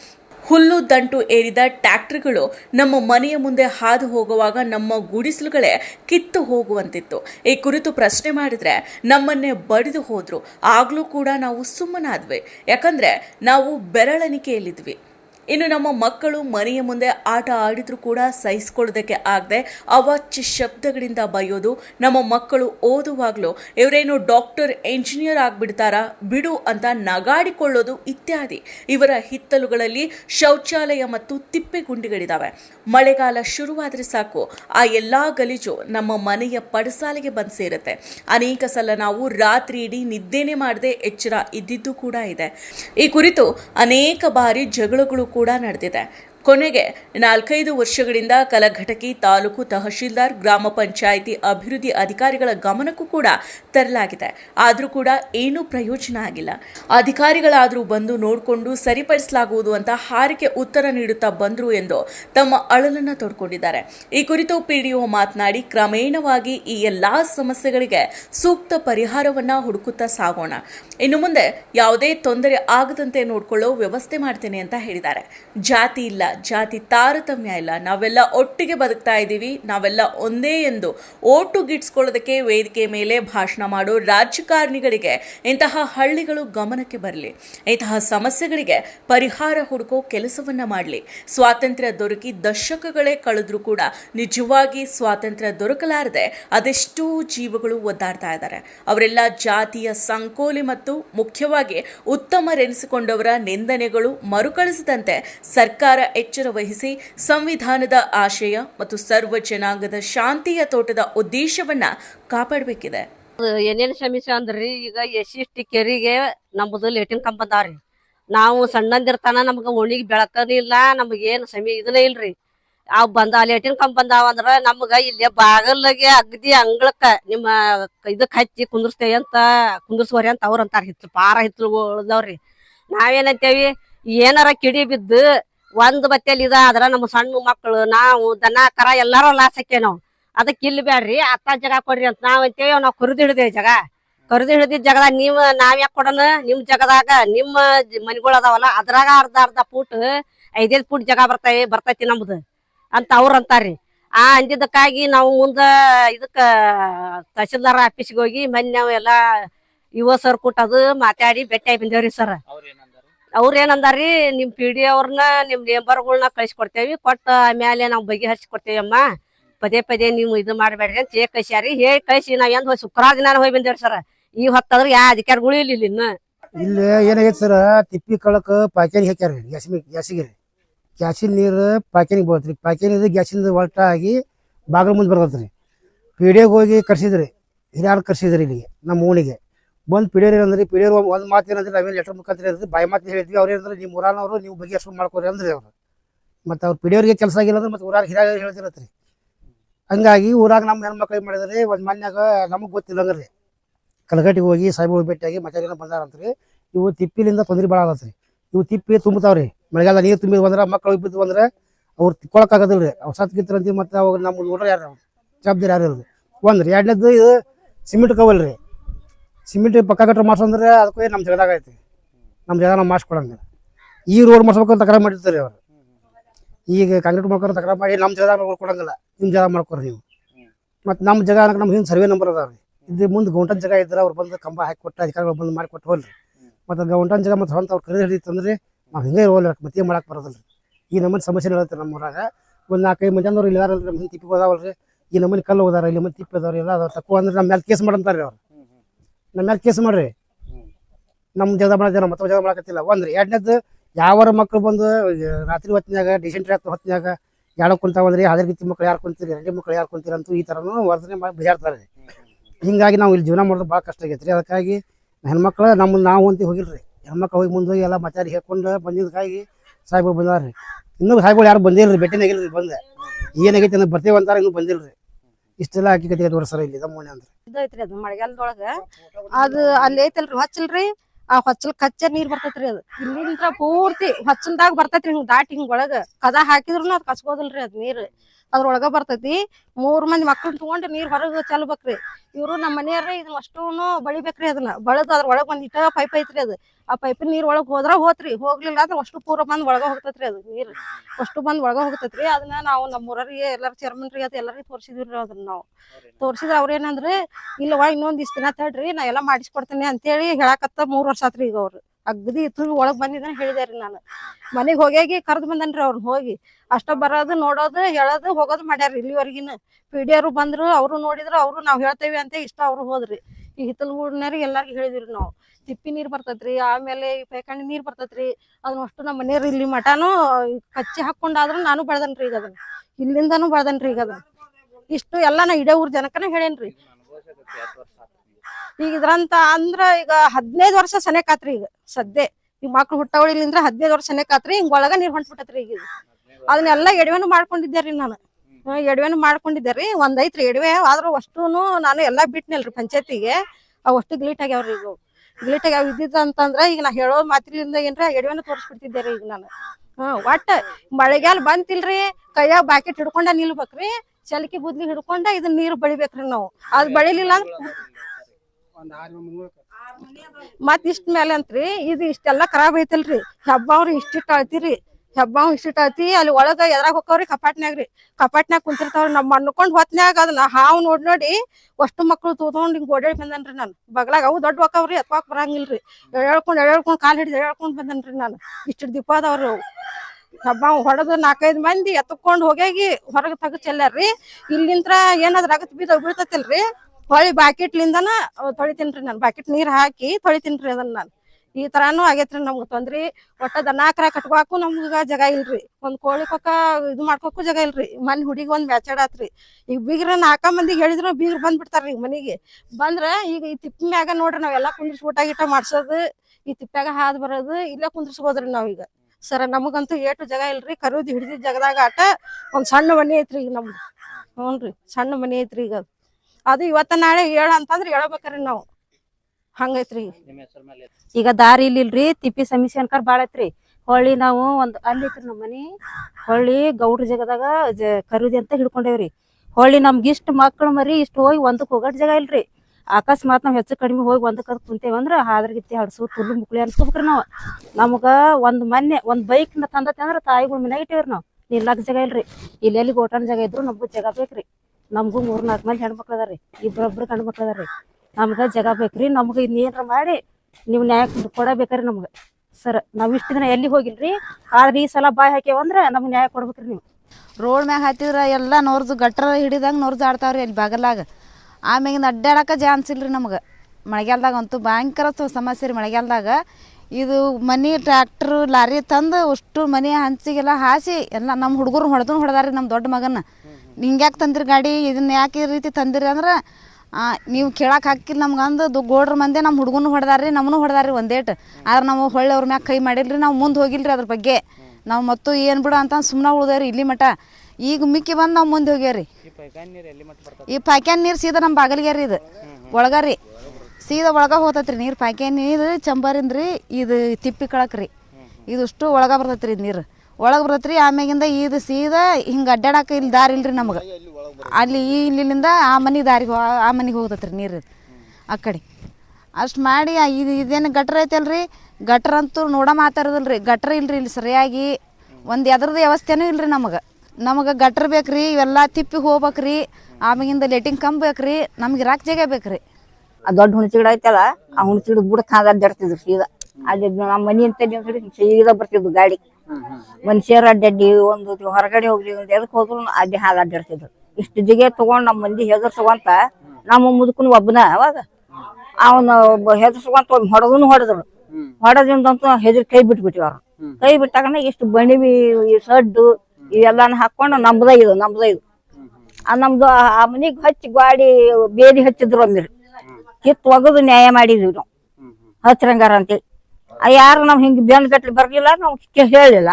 ಹುಲ್ಲು ದಂಟು ಏರಿದ ಟ್ಯಾಕ್ಟರ್ಗಳು ನಮ್ಮ ಮನೆಯ ಮುಂದೆ ಹಾದು ಹೋಗುವಾಗ ನಮ್ಮ ಗುಡಿಸಲುಗಳೇ ಕಿತ್ತು ಹೋಗುವಂತಿತ್ತು. ಈ ಕುರಿತು ಪ್ರಶ್ನೆ ಮಾಡಿದ್ರೆ ನಮ್ಮನ್ನೇ ಬಡಿದು ಹೋದರು. ಆಗಲೂ ಕೂಡ ನಾವು ಸುಮ್ಮನಾದ್ವಿ. ಯಾಕಂದ್ರೆ ನಾವು ಬೆರಳಣಿಕೆಯಲ್ಲಿದ್ವಿ. ಇನ್ನು ನಮ್ಮ ಮಕ್ಕಳು ಮನೆಯ ಮುಂದೆ ಆಟ ಆಡಿದ್ರು ಕೂಡ ಸಹಿಸ್ಕೊಳ್ಳೋದಕ್ಕೆ ಆಗದೆ ಅವಾಚ್ಯ ಶಬ್ದಗಳಿಂದ ಬೈಯೋದು ನಮ್ಮ ಮಕ್ಕಳು ಓದುವಾಗಲೂ, ಇವರೇನು ಡಾಕ್ಟರ್, ಎಂಜಿನಿಯರ್ ಆಗಿಬಿಡ್ತಾರಾ, ಬಿಡು ಅಂತ ನಗಾಡಿಕೊಳ್ಳೋದು ಇತ್ಯಾದಿ. ಇವರ ಹಿತ್ತಲುಗಳಲ್ಲಿ ಶೌಚಾಲಯ ಮತ್ತು ತಿಪ್ಪೆಗುಂಡಿಗಳಿದ್ದಾವೆ ಮಳೆಗಾಲ ಶುರುವಾದರೆ ಸಾಕು. ಆ ಎಲ್ಲ ಗಲೀಜು ನಮ್ಮ ಮನೆಯ ಪಡಸಾಲೆಗೆ ಬಂದು ಸೇರುತ್ತೆ. ಅನೇಕ ಸಲ ನಾವು ರಾತ್ರಿ ಇಡೀ ನಿದ್ದೆನೇ ಮಾಡದೆ ಎಚ್ಚರ ಇದ್ದಿದ್ದು ಕೂಡ ಇದೆ. ಈ ಕುರಿತು ಅನೇಕ ಬಾರಿ ಜಗಳಗಳು ಕೂಡ ನಡೆದಿದೆ. ಕೊನೆಗೆ ನಾಲ್ಕೈದು ವರ್ಷಗಳಿಂದ ಕಲಘಟಕಿ ತಾಲೂಕು ತಹಶೀಲ್ದಾರ್, ಗ್ರಾಮ ಪಂಚಾಯಿತಿ ಅಭಿವೃದ್ಧಿ ಅಧಿಕಾರಿಗಳ ಗಮನಕ್ಕೂ ಕೂಡ ತರಲಾಗಿದೆ. ಆದರೂ ಕೂಡ ಏನೂ ಪ್ರಯೋಜನ ಆಗಿಲ್ಲ. ಅಧಿಕಾರಿಗಳಾದರೂ ಬಂದು ನೋಡಿಕೊಂಡು ಸರಿಪಡಿಸಲಾಗುವುದು ಅಂತ ಹಾರಿಕೆ, ಉತ್ತರ ನೀಡುತ್ತಾ ಬಂದರು ಎಂದು ತಮ್ಮ ಅಳಲನ್ನು ತೊಡ್ಕೊಂಡಿದ್ದಾರೆ. ಈ ಕುರಿತು ಪಿಡಿಒ ಮಾತನಾಡಿ, ಕ್ರಮೇಣವಾಗಿ ಈ ಎಲ್ಲ ಸಮಸ್ಯೆಗಳಿಗೆ ಸೂಕ್ತ ಪರಿಹಾರವನ್ನ ಹುಡುಕುತ್ತಾ ಸಾಗೋಣ. ಇನ್ನು ಮುಂದೆ ಯಾವುದೇ ತೊಂದರೆ ಆಗದಂತೆ ನೋಡಿಕೊಳ್ಳೋ ವ್ಯವಸ್ಥೆ ಮಾಡ್ತೇನೆ ಅಂತ ಹೇಳಿದ್ದಾರೆ. ಜಾತಿ ಇಲ್ಲ ಜಾತಿ ತಾರತಮ್ಯ ಇಲ್ಲ. ನಾವೆಲ್ಲ ಒಟ್ಟಿಗೆ ಬದುಕ್ತಾ ಇದ್ದೀವಿ. ನಾವೆಲ್ಲ ಒಂದೇ ಎಂದು ಓಟು ಗಿಟ್ಸ್ಕೊಳ್ಳೋದಕ್ಕೆ ವೇದಿಕೆ ಮೇಲೆ ಭಾಷಣ ಮಾಡೋ ರಾಜಕಾರಣಿಗಳಿಗೆ ಇಂತಹ ಹಳ್ಳಿಗಳು ಗಮನಕ್ಕೆ ಬರಲಿ. ಇಂತಹ ಸಮಸ್ಯೆಗಳಿಗೆ ಪರಿಹಾರ ಹುಡುಕೋ ಕೆಲಸವನ್ನ ಮಾಡಲಿ. ಸ್ವಾತಂತ್ರ್ಯ ದೊರಕಿ ದಶಕಗಳೇ ಕಳೆದ್ರೂ ಕೂಡ ನಿಜವಾಗಿ ಸ್ವಾತಂತ್ರ್ಯ ದೊರಕಲಾರದೆ ಅದೆಷ್ಟೋ ಜೀವಗಳು ಒದ್ದಾಡ್ತಾ ಇದ್ದಾರೆ. ಅವರೆಲ್ಲ ಜಾತಿಯ ಸಂಕೋಲಿ ಮತ್ತು ಮುಖ್ಯವಾಗಿ ಉತ್ತಮರೆನಿಸಿಕೊಂಡವರ ನಿಂದನೆಗಳು ಮರುಕಳಿಸದಂತೆ ಸರ್ಕಾರ ಎಚ್ಚರ ವಹಿಸಿ ಸಂವಿಧಾನದ ಆಶಯ ಮತ್ತು ಸರ್ವ ಜನಾಂಗದ ಶಾಂತಿಯ ತೋಟದ ಉದ್ದೇಶವನ್ನ ಕಾಪಾಡಬೇಕಿದೆ. ಏನೇನು ಸಮಸ್ಯೆ ಅಂದ್ರಿ, ಈಗ ಎಸ್ ಸಿ ಟಿ ಕೆರಿಗೆ ನಮ್ಮದು ಲೇಟಿನ್ ಕಂಬ ಬಂದಾವ್ರಿ ನಾವು ಸಣ್ಣಂದಿರ್ತಾನ ನಮ್ಗೆ ಒಣಿಗೆ ಬೆಳಕನೂ ಇಲ್ಲ ಏನು ಸಮಿ ಇದನ್ನ ಇಲ್ರಿ. ಅವ್ ಬಂದ ಲೇಟಿನ್ ಕಂಬ ಬಂದಾವ ಅಂದ್ರ ನಮ್ಗ ಇಲ್ಲಿ ಬಾಗಲ್ಗೆ ಅಗದಿ ಅಂಗಳಕ್ಕ ನಿಮ್ಮ ಇದಕ್ ಹಚ್ಚಿ ಕುಂದ್ರಸ್ತೇವೆ ಅಂತ, ಕುಂದ್ರಸ್ವರಿ ಅಂತ ಅವ್ರ ಅಂತಾರ ಹಿತ್ಲು, ಪಾರ ಹಿತ್ಲುಗಳದವ್ರಿ. ನಾವೇನಂತೇವಿ ಏನಾರ ಕಿಡಿ ಬಿದ್ದು ಒಂದ್ ಬತ್ತಿಯಲ್ಲಿ ಇದ, ಆದ್ರ ನಮ್ಮ ಸಣ್ಣ ಮಕ್ಕಳು ನಾವು ದನ, ಕರ ಎಲ್ಲಾರು ಲಾಸ್ ಹಾಕೇವ್ ನಾವು. ಅದಕ್ಕೆ ಇಲ್ಲಿ ಬ್ಯಾಡ್ರಿ ಅತ್ತ ಜಾಗ ಕೊಡ್ರಿ ಅಂತ ನಾವ್ ಅಂತೇವಿ ನಾವ್ ಕರುದು ಹಿಡ್ದೇವಿ ಜಗ. ಕರುದು ಹಿಡ್ದಿದ್ ಜಗದಾಗ ನೀವ್, ನಾವ್ ಯಾಕೆ ಕೊಡೋಣ? ನಿಮ್ ಜಗದಾಗ, ನಿಮ್ಮ ಮನಿಗಳು ಅದಾವಲ್ಲ, ಅದ್ರಾಗ ಅರ್ಧ ಅರ್ಧ ಫೂಟ್ ಐದೈದ್ ಫೂಟ್ ಜಗ ಬರ್ತಾಯಿ ಬರ್ತೈತಿ ನಮ್ದು ಅಂತ ಅವ್ರ ಅಂತಾರ್ರಿ ಆ ಅಂದಿದ್ದಕ್ಕಾಗಿ ನಾವು ಮುಂದ ಇದಕ್ಕ ತಹಶೀಲ್ದಾರ್ ಆಫೀಸ್ಗೆ ಹೋಗಿ ಮೊನ್ನೆ ಎಲ್ಲಾ ಯುವ ಸರ್ ಕೊಟ್ಟದು ಮಾತಾಡಿ ಭೇಟಿ ಆಗಿ ಬಂದೇವ್ರಿ ಸರ್. ಅವ್ರ ಏನಂದಾರಿ ನಿಮ್ ಪಿ ಡಿ ಅವ್ರನ್ನ, ನಿಮ್ ಲೇಬರ್ಗಳನ್ನ ಕಳಿಸ್ಕೊಡ್ತೇವಿ, ಕೊಟ್ಟ ಆಮೇಲೆ ನಾವು ಬಗೆಹರಿಸಿ ಕೊಡ್ತೇವಿ ಅಮ್ಮ. ಪದೇ ಪದೇ ನೀವು ಇದು ಮಾಡಬೇಡ್ರಿ ಅಂತ ಹೇಳಿ ಕಳಿಸ್ಯಾರಿ ಹೇಳಿ ಕಳ್ಸಿ ನಾವ್ ಎಂದ್ ಹೋಗಿ ಶುಕ್ರವಾರ ದಿನ ಹೋಗಿ ಬಂದೇವ್ರಿ ಸರ್ ಈ ಹೊತ್ತಾದ್ರೆ ಯಾ ಅಧಿಕಾರಿಗಳು ಇಲ್ಲ ಇಲ್ಲಿ ಇಲ್ಲಿ, ಏನಾಗೈತೆ ಸರ್ ತಿಪ್ಪಿ ಕಳಕ ಪಾಕ್ಯಾನಿಗೆ ಹಾಕ್ಯಾರ ಗ್ಯಾಸ್ಮಿ ಗ್ಯಾಸಿಗೆ ಗ್ಯಾಸಿನ ನೀರು ಪಾಕ್ಯಾನಿಗೆ ಬರ್ತೈತಿ ಪಾಕ್ಯಾನಿದ ಗ್ಯಾಸಿಂದ ಒಲ್ಟ ಆಗಿ ಬಾಗಿಲ ಮುಂದೆ ಬರ್ತೈತ್ರಿ ರೀ ಪಿಡಿಯೋಗೆ ಹೋಗಿ ಕರ್ಸಿದ್ರಿ, ಹಿರಿಯಾರು ಕರ್ಸಿದ್ರಿ ಇಲ್ಲಿಗೆ, ನಮ್ಮ ಓಣಿಗೆ ಬಂದು ಪಿಡಿಯರ್ ಏನಂದ್ರಿ? ಪಿಡಿಯರ್ ಒಂದು ಮಾತು ಏನಂದ್ರೆ? ನಾವೇನು ಲೆಟರ್ ಮುಖಾಂತರ ಇರ್ತೀವಿ ಬಾಯಿ ಮಾತು ಹೇಳಿದ್ವಿ. ಅವ್ರು ಏನಂದ್ರೆ, ನೀವು ಊರಾನವರು, ನೀವು ಬಗೆಹರಿಸ್ಕೊಂಡು ಮಾಡ್ಕೊರಿ ಅಂದ್ರೆ ಅವ್ರು. ಮತ್ತು ಅವ್ರು ಪಿಡಿಯೋರಿಗೆ ಕೆಲಸ ಆಗಿಲ್ಲ ಅಂದ್ರೆ ಮತ್ತೆ ಊರಾಗ ಹಿರಿಯಾಗ ಹೇಳ್ತಿರತ್ರಿ. ಹಂಗಾಗಿ ಊರಾಗ ನಮ್ಮ ಹೆಣ್ಮಕ್ಳು ಏನು ಮಾಡಿದ್ರಿ? ಒಂದು ಮನ್ಯಾಗ ನಮಗೆ ಗೊತ್ತಿಲ್ಲಂಗ್ರಿ. ಕಲಗಟ್ಟಿಗೆ ಹೋಗಿ ಸಾಹೇಬ್ಗಳು ಭೇಟಿಯಾಗಿ ಮಚಾರಿನ ಬಂದಾರಂತ್ರಿ. ಇವು ತಿಪ್ಪಿಲಿಂದ ತೊಂದರೆ ಭಾಳ ಆಗತ್ರಿ ಇವು ತಿಪ್ಪಿ ತುಂಬತಾವ್ರಿ. ಮಳೆಗಾಲ ನೀರು ತುಂಬಿ ಬಂದ್ರೆ ಮಕ್ಕಳು ಬಿದ್ದು ಬಂದ್ರೆ ಅವ್ರು ತಿಕ್ಕೊಳಕ್ಕಾಗೋದಿಲ್ಲ ರೀ ಅವ್ರು ಸತ್ಗಿತ್ರಂತಿ ಮತ್ತೆ ಅವಾಗ ನಮ್ಮ ನೋಡ್ರಿ ಯಾರು, ಜವಾಬ್ದಾರಿ ಯಾರು ಇಲ್ರಿ. ಒಂದ್ರಿ ಎರಡನೇದು ಇದು ಸಿಮೆಂಟ್ ಕವಲ್ ರೀ ಸಿಮೆಂಟ್ ಪಕ್ಕ ಕಟ್ಟರೆ ಮಾಡ್ಸಂದ್ರೆ ಅದಕ್ಕೆ ನಮ್ಮ ಜಗದಾಗ ಐತಿ. ನಮ್ಮ ಜಗ ನಾವು ಮಾಡಿಸ್ಕೊಳಂಗಿಲ್ಲ. ಈ ರೋಡ್ ಮಾಡ್ಸ್ಬೇಕಂತ ತಕರಾರು ಮಾಡಿರ್ತಾರೆ ಅವ್ರು. ಈಗ ಕಾಂಕ್ರೀಟ್ ಮಾಡ್ಕೊಂಡು ತಕರಾರು ಮಾಡಿ ನಮ್ಮ ಜಗದಾಗ ನಾವು ಕೊಡಂಗಿಲ್ಲ. ನಿಮ್ಮ ಜಾಗ ಮಾಡ್ಕೊರಿ ನೀವು. ಮತ್ತು ನಮ್ಮ ಜಾಗ ಅನ್ನಕ್ಕೆ ನಮ್ಮ ಹಿಂದೆ ಸರ್ವೆ ನಂಬರ್ ಅದಾವ ರೀ ಇದು ಮುಂದೆ ಗೌಂಟನ್ ಜಗ ಇದ್ರೆ ಅವ್ರು ಬಂದು ಕಂಬ ಹಾಕಿ ಕೊಟ್ಟ ಅಧಿಕಾರಿಗಳು ಬಂದು ಮಾಡಿ ಕೊಟ್ಟು ಹೋಲ್ರಿ ಮತ್ತು ಗೌಂಟನ್ ಜಗ ಮತ್ತು ಸ್ವಂತ ಅವ್ರು ಕರೆ ಹಿಡಿತು ನಾವು ಹಿಂಗೆ ಇರೋಲ್ಲ ಮತ್ತೆ ಮಾಡಕ್ಕೆ ಬರೋದಿಲ್ಲ ಈ ನಮ್ಮನೆ ಸಮಸ್ಯೆ ಹೇಳ್ತಾರೆ ನಮ್ಮ ಊರಾಗ. ಒಂದು ನಾಲ್ಕೈದು ಮಂದಿ ಅಂದವ್ರು ಇಲ್ಲಿ ನಮ್ಮ ತಿಪ್ಪಿ ಹೋದಾವಲ್ರಿ. ಈ ನಮ್ಮನೆ ಕಲ್ಲು ಹೋದಾರ, ಇಲ್ಲಿ ಮಂದಿ ತಿಪ್ಪಿ ಎಲ್ಲ ಅದಾವ. ತಕ್ಕೋ ಅಂದ್ರೆ ನಮ್ಮ ಮೇಲೆ ಕೇಸ್ ಮಾಡಂತಾರೆ ಅವ್ರು. ನಮ್ಮ ಮ್ಯಾಲೆ ಕೇಸ್ ಮಾಡ್ರಿ. ನಮ್ಮ ಜಗ ನಮ್ಮ ಮತ್ತೊಬ್ಬ ಜಗ ಮಾಡಕತ್ತಿಲ್ಲ. ಒಂದ್ರಿ ಎರಡನೇದು ಯಾವಾರ ಮಕ್ಳು ಬಂದು ರಾತ್ರಿ ಹೊತ್ತಿನಾಗ ಡಿಸೆಂಟ್ರಿ ಆಗ್ತದೆ ಹೊತ್ತಿನಾಗ ಯಾರೋ ಕುಂತಾವಂದ್ರಿ ರೀತಿ ಮಕ್ಳು ಯಾರು ಕುಂತೀರಿ ರೆಡ್ಡಿ ಮಕ್ಳು ಯಾರು ಕುಂತೀರಿ ಅಂತೂ ಈ ಥರನೂ ವರ್ಧನೆ ಮಾಡಿ ಬಿಜಾಡ್ತಾರೆ ಹಿಂಗಾಗಿ ನಾವು ಇಲ್ಲಿ ಜೀವನ ಮಾಡೋದು ಭಾಳ ಕಷ್ಟ ಆಗೈತೆ ರೀ ಅದಕ್ಕಾಗಿ ಹೆಣ್ಮಕ್ಳು ನಮ್ಮ ನಾವು ಅಂತ ಹೋಗಿಲ್ರಿ. ಹೆಣ್ಮಕ್ಳು ಹೋಗಿ ಮುಂದೆ ಹೋಗಿ ಎಲ್ಲ ಮಾತಾಡಿ ಹೇಳ್ಕೊಂಡು ಬಂದಿದ್ದಕ್ಕಾಗಿ ಸಾಹೇಬ್ರು ಬಂದಾರ್ರಿ. ಇನ್ನೂ ಸಾಹೇಬ್ಗಳು ಯಾರು ಬಂದಿಲ್ಲ ರೀ ಭೇಟಿನಾಗಿಲ್ಲ ರೀ ಬಂದೆ. ಏನಾಗೈತೆ ಅಂದ್ರೆ ಬರ್ತೇವೆ ಅಂತಾರೆ ಇನ್ನೂ ಬಂದಿಲ್ರಿ. ಇಷ್ಟೆಲ್ಲ ಹಾಕಿ ಕತೆ ಸರ್ ಇಲ್ಲಿ ಮನೆ ಅಂದ್ರೆ. ಇದೈತ್ರಿ ಅದು ಮಳೆಗಾಲದೊಳಗ. ಅದು ಅಲ್ಲಿ ಐತಲ್ರಿ, ಹೊಚ್ಚಲ್ರಿ? ಆ ಹೊಚ್ಚಲ್ ಕಚ್ಚ ನೀರ್ ಬರ್ತೈತ್ರಿ ಅದು. ಇಲ್ಲಿಂದ ಪೂರ್ತಿ ಹೊಚ್ಚಲ್ದಾಗ ಬರ್ತೈತ್ರಿ ಹಿಂಗ್ ದಾಟಿ ಹಿಂಗ್ ಒಳಗ. ಕದ ಹಾಕಿದ್ರು ಅದ್ ಕಚ್ಕೋದಿಲ್ರಿ ಅದ್ ನೀರ್. ಅದ್ರೊಳಗ ಬರ್ತೈತಿ. ಮೂರ್ ಮಂದಿ ಮಕ್ಳನ್ನ ತಗೊಂಡ್ ನೀರ್ ಹೊರಗ ಚಲ್ಬೇಕ್ರಿ. ಇವ್ರು ನಮ್ಮ ಮನೆಯವ್ರ ಇದನ್ನ ಅಷ್ಟೂನು ಬಳಿಬೇಕ್ರಿ ಅದನ್ನ ಬಳದ್ ಅದ್ರ ಒಳಗ್ ಒಂದ್ ಇಟ್ಟ ಪೈಪ್ ಐತ್ರಿ ಅದು. ಆ ಪೈಪ್ ನೀರ್ ಒಳಗ್ ಹೋದ್ರ ಹೋತ್ರಿ. ಹೋಗ್ಲಿಲ್ಲ ಅಂದ್ರೆ ಅಷ್ಟು ಪೂರ ಬಂದ್ ಒಳಗ ಹೋಗ್ತೈತ್ರಿ ಅದು ನೀರ್. ಅಷ್ಟು ಬಂದ್ ಒಳಗ ಹೋಗ್ತೈತ್ರಿ. ಅದನ್ನ ನಾವು ನಮ್ಮ ಊರರಿಗೆ ಎಲ್ಲಾರ ಚೇರ್ಮನ್ರಿಗೆ ಅದು ಎಲ್ಲರಿಗೂ ರೀ ಅದನ್ನ ನಾವು. ತೋರ್ಸಿದ್ರ ಅವ್ರ ಏನಂದ್ರೆ ಇಲ್ಲವಾ ಇನ್ನೊಂದ್ ದಿನ ತಡ್ರಿ, ನಾ ಎಲ್ಲಾ ಮಾಡಿಸ್ಕೊಡ್ತೇನೆ ಅಂತೇಳಿ ಹೇಳಾಕತ್ತ ಮೂರ್ ವರ್ಷ ಆತ್ರಿ ಈಗ ಅವ್ರು. ಅಗ್ದಿ ಇತ್ತು ಒಳಗ್ ಬಂದಿದ್ದಾನೆ ಹೇಳಿದಾರಿ ನಾನು. ಮನೆಗ್ ಹೋಗಿ ಕರ್ದ್ ಬಂದನ್ರಿ ಅವ್ರನ್ನ ಹೋಗಿ. ಅಷ್ಟ ಬರೋದು ನೋಡೋದು ಹೇಳೋದು ಹೋಗೋದು ಮಾಡ್ಯಾರ ಇಲ್ಲಿವರೆಗಿನ. ಪಿ ಡಿ ಅವರು ಬಂದ್ರು ಅವ್ರು ನೋಡಿದ್ರು ಅವ್ರು ನಾವ್ ಹೇಳ್ತೇವಿ ಅಂತ ಇಷ್ಟ ಅವ್ರು ಹೋದ್ರಿ. ಈ ಹಿತ್ತಲ್ಗೂಡ್ನವ್ರಿಗೆ ಎಲ್ಲಾರ್ಗು ಹೇಳಿದಿರಿ ನಾವು. ತಿಪ್ಪಿ ನೀರ್ ಬರ್ತೈತ್ರಿ, ಆಮೇಲೆ ಈ ಪೈಕಂಡಿ ನೀರ್ ಬರ್ತೈತ್ರಿ. ಅದನ್ನ ಅಷ್ಟು ನಮ್ಮ ಮನೆಯವ್ರು ಇಲ್ಲಿ ಮಠಾನು ಕಚ್ಚಿ ಹಾಕೊಂಡಾದ್ರು ನಾನು ಬೆಳ್ದನ್ರಿ ಈಗ ಅದನ್ನ. ಇಲ್ಲಿಂದಾನು ಬೆಳ್ದನ್ರಿ ಈಗ ಅದನ್ನ. ಇಷ್ಟು ಎಲ್ಲ ನಾ ಇಡೇ ಊರ್ ಜನಕ್ಕನ ಹೇಳೇನ್ರಿ. ಈಗ ಇದ್ರಂತ ಅಂದ್ರ ಈಗ ಹದಿನೈದು ವರ್ಷ ಸನೇಕಾತ್ರಿ ಈಗ ಸದ್ಯ. ಈಗ ಮಕ್ಳು ಹುಟ್ಟವಳಿಲಿಂದ್ರ ಹದಿನೈದು ವರ್ಷ ಸನೇಕಾತ್ರಿ ಹಿಂಗ ಒಳಗ ನೀರ್ ಹೊಂಟ್ಬಿಟ್ಟತ್ರಿ ಈಗ ಅದನ್ನೆಲ್ಲಾ ಎಡವೆನು ಮಾಡ್ಕೊಂಡಿದ್ದೇರಿ ನಾನು. ಎಡವೆನು ಮಾಡ್ಕೊಂಡಿದ್ದೇರಿ, ಒಂದ್ ಐತ್ರಿ ಎಡವೆ, ಆದ್ರೂ ಅಷ್ಟೂನು ನಾನು ಎಲ್ಲಾ ಬಿಟ್ನಲ್ರಿ ಪಂಚಾಯತಿಗೆ. ಅವ್ ಅಷ್ಟು ಗ್ಲೀಟ್ ಆಗ್ಯಾವ್ರಿ ಈಗ ಗ್ಲೀಟ್ ಆಗ್ಯಾವ ಇದ್ದಿದ್ದ ಅಂತಂದ್ರ ಈಗ ನಾ ಹೇಳೋ ಮಾತಿಲಿಂದ ಏನ್ರ ಎಡವೆನು ತೋರಿಸ್ಬಿಡ್ತಿದ್ದೇರಿ ಈಗ ನಾನು. ಹ್ಮ್ ಒಟ್ಟ ಮಳೆಗಾಲ ಬಂತಿಲ್ರಿ, ಕೈಯಾಗ ಬಾಕೆಟ್ ಹಿಡ್ಕೊಂಡ ನಿಲ್ಬೇಕ್ರಿ, ಚಲಕಿ ಬುದ್ಲಿ ಹಿಡ್ಕೊಂಡ ಇದನ್ನ ನೀರು ಬಳಿಬೇಕ್ರಿ ನಾವು. ಅದ್ ಬಳಿಲಿಲ್ಲ ಮತ್ ಇಷ್ಟ ಮೇಲೆ ಅಂತ್ರಿ, ಇದು ಇಷ್ಟೆಲ್ಲ ಖರಾಬ್ ಐತಲ್ರಿ. ಹೆಬ್ಬಾವ್ರಿ ಇಷ್ಟಿಟ್ ಅಳ್ತಿರಿ ಹೆಬ್ಬಾವ್ ಇಷ್ಟಿಟ್ ಆಯ್ತಿ, ಅಲ್ಲಿ ಒಳಗ ಎದ್ರಾಗ ಕಪಾಟ್ನ್ಯಾಗ ರೀ. ಕಪಾಟ್ನ್ಯಾಗ ಕುಂತಿರ್ತಾವ್ರಿ. ನಮ್ಮ ಅನ್ಕೊಂಡ್ ಹೊತ್ನ್ಯಾಗ ಅದನ್ನ ಹಾವು ನೋಡ್ ನೋಡಿ ಅಷ್ಟು ಮಕ್ಳು ತೂತಕೊಂಡು ಹಿಂಗ್ ಓಡಾಡಿ ಬಂದನ್ರಿ ನಾನು. ಬಗ್ಲಾಗ ಅವು ದೊಡ್ಡ ಹೊಕ್ಕವ್ರಿ, ಎತ್ವಾಕ್ ಬರಂಗಿಲ್ರಿ. ಎಳ್ಕೊಂಡ್ ಎಳ್ಕೊಂಡ್ ಕಾಲ್ ಹಿಡಿದು ಎಳ್ಕೊಂಡ್ ಬಂದನ್ರಿ ನಾನು. ಇಷ್ಟು ದೀಪ ಅದಾವ್ರಿ ಅವು. ಹಬ್ಬ ಹೊಡೆದು ನಾಲ್ಕೈದು ಮಂದಿ ಎತ್ಕೊಂಡ್ ಹೋಗಿ ಹೊರಗೆ ತಗ ಚೆಲ್ಲಾರ್ರಿ. ಇಲ್ಲಿಂತ್ರ ಏನಾದ್ರ ಅಗತ್ ಬೀದ ಬೀಳ್ತತಿಲ್ರಿ ಹೊಳಿ ಬಾಕೆಟ್ಲಿಂದನ ತೊಳಿತೀನ್ರಿ ನಾನು. ಬಾಕೆಟ್ ನೀರ್ ಹಾಕಿ ತೊಳಿತೀನ್ರಿ ಅದನ್ನ ನಾನು. ಈ ತರಾನು ಆಗೇತ್ರಿ ನಮ್ಗ ತೊಂದ್ರಿ. ಒಟ್ಟ ದನಾಕರ ಕಟ್ಕೋಕು ನಮ್ಗ ಜಾಗ ಇಲ್ರಿ. ಒಂದ್ ಕೋಳಿ ಕೊಕ್ಕ ಇದು ಮಾಡ್ಕೋಕು ಜಾಗ ಇಲ್ರಿ. ಮನ್ ಹುಡುಗಿ ಒಂದ್ ಮ್ಯಾಚಾಡಾತ್ರಿ ಈಗ ಬೀಗ್ರ ನಾಲ್ಕ ಮಂದಿಗೆ ಹೇಳಿದ್ರು ಬೀಗ್ರ ಬಂದ್ ಬಿಡ್ತಾರ್ರಿ ಈಗ ಮನಿಗೆ. ಬಂದ್ರ ಈಗ ಈ ತಿಪ್ಪಿ ಮ್ಯಾಗ ನೋಡ್ರಿ ನಾವೆಲ್ಲಾ ಕುಂದ್ರಿಸಿ ಊಟ ಗಿಟ ಮಾಡ್ಸೋದು, ಈ ತಿಪ್ಪ್ಯಾಗ ಹಾದ್ ಬರೋದು, ಇಲ್ಲೇ ಕುಂದ್ರಿಸ್ಬೋದ್ರಿ ನಾವೀಗ ಸರ ನಮಗಂತೂ ಏಟು ಜಾಗ ಇಲ್ರಿ. ಕರುದ್ ಹಿಡಿದಿದ್ ಜಾಗದಾಗ ಆಟ, ಒಂದ್ ಸಣ್ಣ ಮನಿ ಐತ್ರಿ ಈಗ ನಮ್ದು. ಹ್ಞೂನ್ರಿ ಸಣ್ಣ ಮನಿ ಐತ್ರಿ ಈಗ ಅದು. ಅದು ಇವತ್ತ ನಾಳೆ ಹೇಳ ಅಂತಂದ್ರ ಹೇಳಬೇಕ್ರಿ ನಾವು. ಹಂಗೈತ್ರಿ. ಈಗ. ದಾರಿ ಇಲ್ಲಿಲ್ರಿ ತಿಪ್ಪಿ ಸಮಸ್ಯೆ ಅನ್ಕರ್ ಬಾಳ ಐತ್ರಿ. ಹೊಳ್ಳಿ ನಾವು ಒಂದ್ ಅಲ್ಲಿ ಐತ್ರಿ ನಮ್ಮ ಮನಿ. ಹೊಳ್ಳಿ ಗೌಡ್ರ ಜಗದಾಗ ಕರುದಿ ಅಂತ ಹಿಡ್ಕೊಂಡೇವ್ರಿ. ಹೊಳ್ಳಿ ನಮ್ಗೆ ಇಷ್ಟ ಮಕ್ಳು ಮರಿ ಇಷ್ಟ ಹೋಗಿ ಒಂದಕ್ಕೆ ಹೋಗಟ್ ಜಾಗ ಇಲ್ರಿ. ಅಕಸ್ಮಾತ್ ನಾವ್ ಹೆಚ್ಚು ಕಡಿಮೆ ಹೋಗಿ ಒಂದಕ್ಕೆ ಅದ್ ಕುಂತೇವಂದ್ರ ಹಾದ್ರಗಿತ್ತಿ ಹಡ್ಸು ತುಳು ಮುಕ್ಳಿ ಅನ್ಸ್ಕೊಬೇಕ್ರಿ ನಾವ್. ನಮಗ ಒಂದ್ ಮೊನ್ನೆ ಒಂದ್ ಬೈಕ್ನ ತಂದತೆ ಅಂದ್ರ ತಾಯಿಗಳ ಮನ್ಯಾಗ ಇಟ್ಟೇವ್ರಿ ನಾವ್. ನಿಲ್ಲಕ್ ಜಾಗ ಇಲ್ರಿ. ಇಲ್ಲೆಲ್ಲಿ ಗೋಟನ್ ಜಾಗ ಇದ್ರು ನಮ್ಗೂ ಜಾಗ ಬೇಕ್ರಿ. ನಮಗೂ ಮೂರ್ ನಾಲ್ಕು ಮಂದಿ ಹೆಣ್ಮಕ್ಳು ರೀ ಇಬ್ಬರೊಬ್ರು ಗಂಡು ಮಕ್ಳು ರೀ ನಮ್ಗ ಜಾಗ ಬೇಕ್ರಿ, ನಮ್ಗ ಇನ್ನೇನ್ರ ಮಾಡಿ ನೀವು ನ್ಯಾಯ ಕೊಡಬೇಕ್ರಿ ನಮ್ಗ. ಸರ್, ನಾವ್ ಇಷ್ಟ ದಿನ ಎಲ್ಲಿ ಹೋಗಿಲ್ರಿ? ಆದ್ರೆ ಈ ಸಲ ಬಾಯ್ ಹಾಕ್ಯಾವಂದ್ರೆ ನಮ್ಗ್ ನ್ಯಾಯ ಕೊಡ್ಬೇಕ್ರಿ ನೀವು. ರೋಡ್ ಮ್ಯಾಗ ಹಾಕಿದ್ರ ಎಲ್ಲ ನೋರ್ದು ಗಟ್ರ ಹಿಡಿದಂಗ ನೋರ್ದು ಆಡ್ತಾವ್ರಿ ಅಲ್ಲಿ ಬಗಲಾಗ ಆಮ್ಯಾಗಿಂದ ಅಡ್ಡಾಡಕ ಜಾನ್ಸ್ ಇಲ್ರಿ ನಮ್ಗೆ. ಮಳೆಗಾಲದಾಗ ಅಂತೂ ಭಯಂಕರ ಸಮಸ್ಯೆ ರೀ ಮಳೆಗಾಲದಾಗ. ಇದು ಮನಿ ಟ್ರ್ಯಾಕ್ಟ್ರು, ಲಾರಿ ತಂದು ಅಷ್ಟು ಮನೆ ಹಂಚಿಗೆಲ್ಲ ಹಾಸಿ ಎಲ್ಲ ನಮ್ಮ ಹುಡುಗರು ಹೊಡೆದು ಹೊಡೆದಾರಿ ನಮ್ಮ ದೊಡ್ಡ ಮಗನ ಹಿಂಗ್ಯಾಕೆ ತಂದಿರಿ ಗಾಡಿ? ಇದನ್ನ ಯಾಕೆ ಈ ರೀತಿ ತಂದಿರಿ ಅಂದ್ರೆ ನೀವು ಕೇಳಕ್ಕೆ ಹಾಕಿಲ್ಲ ನಮ್ಗೆ ದು ಗೋಡ್ರ ಮಂದಿ ನಮ್ಮ ಹುಡುಗನು ಹೊಡೆದಾರ್ರಿ ನಮ್ಮನ್ನು ಹೊಡೆದಾರ್ರಿ ಒಂದೇಟ್. ಆದ್ರೆ ನಾವು ಹೊಳ್ಳಿ ಅವ್ರ ಮ್ಯಾಗ ಕೈ ಮಾಡಿಲ್ರಿ ನಾವು ಮುಂದೆ ಹೋಗಿಲ್ರಿ ಅದ್ರ ಬಗ್ಗೆ. ನಾವು ಮತ್ತು ಏನು ಬಿಡು ಅಂತ ಸುಮ್ಮನೆ ಉಳ್ದೇವ್ರಿ ಇಲ್ಲಿ ಮಠ. ಈಗ ಮಿಕ್ಕಿ ಬಂದು ನಾವು ಮುಂದೆ ಹೋಗ್ಯಾರಿ ಈ ಪಾಕ್ಯಾನ್ ನೀರು ಸೀದಾ ನಮ್ಮ ಬಾಗಿಲಿಗೆ ರೀ ಇದು ಒಳಗ ರೀ ಸೀದಾ ಒಳಗ ಹೋತತ್ರಿ ನೀರು. ಪಾಕ್ಯಾನ್ ನೀರು ಚಂಬರಿಂದ್ರಿ ರೀ ಇದು ತಿಪ್ಪಿ ಕಳಕ್ರಿ. ಇದಷ್ಟು ಒಳಗ ಬರ್ತೈತ್ರಿ ಇದು ನೀರು. ಒಳಗೆ ಬರತ್ರಿ, ಆಮ್ಯಾಗಿಂದ ಇದು ಸೀದಾ ಹಿಂಗೆ ಅಡ್ಡಾಡಕ ಇಲ್ಲಿ ದಾರಿ ಇಲ್ರಿ ನಮ್ಗೆ. ಅಲ್ಲಿ ಈ ಇಲ್ಲಿಂದ ಆ ಮನೆ ದಾರಿಗೆ ಆ ಮನೆಗೆ ಹೋಗತ್ರಿ ನೀರು ಆ ಕಡೆ. ಅಷ್ಟು ಮಾಡಿ ಇದು ಇದೇನು ಗಟ್ರ ಐತಲ್ರಿ? ಗಟ್ರ ಅಂತೂ ನೋಡ ರೀ ಗಟ್ರ ಇಲ್ರಿ ಇಲ್ಲಿ ಸರಿಯಾಗಿ. ಒಂದು ಎದ್ರದ ವ್ಯವಸ್ಥೆನೂ ಇಲ್ರಿ ನಮಗೆ. ನಮಗೆ ಗಟ್ರ ಬೇಕ್ರಿ, ಇವೆಲ್ಲ ತಿಪ್ಪಿ ಹೋಗ್ಬೇಕ್ರಿ, ಆಮ್ಯಾಗಿಂದ ಲೆಟಿಂಗ್ ಕಂಬ ಬೇಕ್ರಿ, ನಮ್ಗೆ ಇರಾಕ್ ಜಾಗ ಬೇಕ್ರಿ. ಆ ದೊಡ್ಡ ಹುಣಸಿಗಿಡ ಐತಲ್ಲ, ಆ ಹುಣಸಿಗಿಡ ಬುಡಕ್ಕೆ ಬುಡಕ್ ಹಾದ ಅಡ್ಡಾಡ್ತಿದ್ರು ಸೀದಾ. ಅಲ್ಲಿ ನಮ್ಮ ಮನೆ ಅಂತ ಸೀದಾ ಬರ್ತಿದ್ವು ಗಾಡಿ. ಮನುಷ್ಯರ ಅಡ್ಡಾಡಿ ಒಂದು ಹೊರಗಡೆ ಹೋಗ್ಲಿ, ಒಂದು ಎದಕ್ ಹೋದ್ರು ಅಡ್ಡಿ ಹಾಲು ಅಡ್ಡಾಡ್ತಿದ್ರು ಇಷ್ಟು ಜಿಗೆ ತಗೊಂಡ್ ನಮ್ಮ ಮಂದಿ ಹೆದರ್ಸುವಂತ ನಮ್ಮ ಮುದುಕನ್ ಒಬ್ಬನ ಅವಾಗ. ಅವನ ಹೆದರ್ಸುವಂತ ಒಬ್ಬ ಹೊಡೆದನು ಹೊಡೆದ್ರು ಹೊಡೆದಿಂದಂತೂ ಹೆದರ್ ಕೈ ಬಿಟ್ಬಿಟ್ಟಿವ್ ಅವ್ರು. ಕೈ ಬಿಟ್ಟಾಗನ ಇಷ್ಟು ಬಣಿವಿ ಸಡ್ಡು, ಇವೆಲ್ಲಾನು ಹಾಕೊಂಡು ನಮ್ದ ಇದು ನಮ್ದ ಇದು. ಆ ನಮ್ದು ಆ- ಮನಿಗ್ ಹಚ್ಚಿ ಗಾಡಿ ಬೇದಿ ಹಚ್ಚಿದ್ರು ಅಂದ್ರಿ ಕಿತ್ ಒಗದು ನ್ಯಾಯ ಮಾಡಿದ್ವಿ ನಾವು. ಹಚ್ಚರಂಗಾರ ಅಂತೇಳಿ. ಯಾರು ನಮ್ ಹಿಂಗ್ ಬೆನ್ ಗಟ್ಲಿ ಬರ್ಲಿಲ್ಲ ನಾವು ಹೇಳಿಲ್ಲ.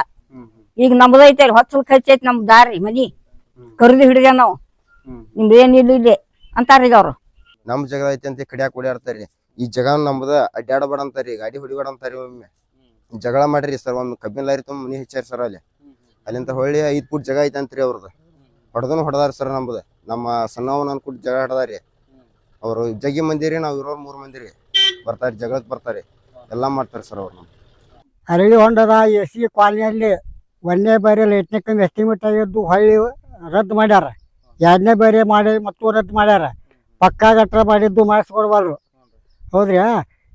ಈಗ ನಮ್ದು ಐತೆ ಹೊಚ್ಚಲ್ ಐತಿ ನಮ್ ದಾರಿ ಮನಿ. ಕರ್ದು ಹಿಡಿದ ನಾವು. ನಿಮ್ದು ಏನಿಲ್ಲ ಇಲ್ಲೇ ಅಂತಾರ ಈಗ ಅವ್ರು. ನಮ್ ಜಗ ಐತಿ ಅಂತ ಕಡಿಯಾಕ ಓಡಾಡ್ತಾರಿ ಈ ಜಗ ನಮ್ದ ಅಡ್ಡಾಡಬೇಡ ಅಂತಾರಿ ಗಾಡಿ ಹೊಡಿಬೇಡ ಅಂತಾರಿ ಒಮ್ಮೆ. ಜಗಳ ಮಾಡ್ರಿ ಸರ್ ಒಂದ್ ಕಬ್ಬಿನ ಲಾರಿ ತುಂಬ ಮನಿ ಹೆಚ್ಚಾರಿ ಸರ್ ಅಲ್ಲಿ. ಅಲ್ಲಿಂದ ಹೊಳ್ಳಿ ಐದ್ ಫುಟ್ ಜಗ ಐತಿ ಅಂತ್ರಿ ಅವ್ರದ್ದು ಹೊಡೆದನು ಹೊಡೆದಾರ ಸರ್ ನಮ್ದು. ನಮ್ಮ ಸಣ್ಣವನ ಅನ್ಕೊಟ್ಟು ಜಗ ಹೊಡೆದಾರಿ. ಅವ್ರು ಜಗ್ಗಿ ಮಂದಿರಿ ನಾವು ಇರೋರ್ ಮೂರ್ ಮಂದಿರಿ. ಬರ್ತಾರಿ ಜಗಳಕ್ ಬರ್ತಾರಿ. ಎಲ್ಲಾ ಮಾಡ್ತಾರೆ ಸರ್ ಅವ್ರು. ನಮ್ಗೆ ಅರಳಿ ಹೊಂಡದ ಎಸ್ ಸಿ ಕಾಲನಿಯಲ್ಲಿ ಒಂದನೇ ಬಾರಿ ಎಂಟನೇ ಕಮ್ಮಿ ಎಸ್ಟಿಮೇಟ್ ಆಗಿದ್ದು ಹೊಳ್ಳಿ ರದ್ದು ಮಾಡ್ಯಾರ. ಎರಡನೇ ಬಾರಿ ಮಾಡಿ ಮತ್ತು ರದ್ದು ಮಾಡ್ಯಾರ. ಪಕ್ಕಾ ಗಟ್ರ ಮಾಡಿದ್ದು ಮಾಡಿಸ್ಕೊಡ್ಬಾರ್ದು ಹೌದ್ರಿ?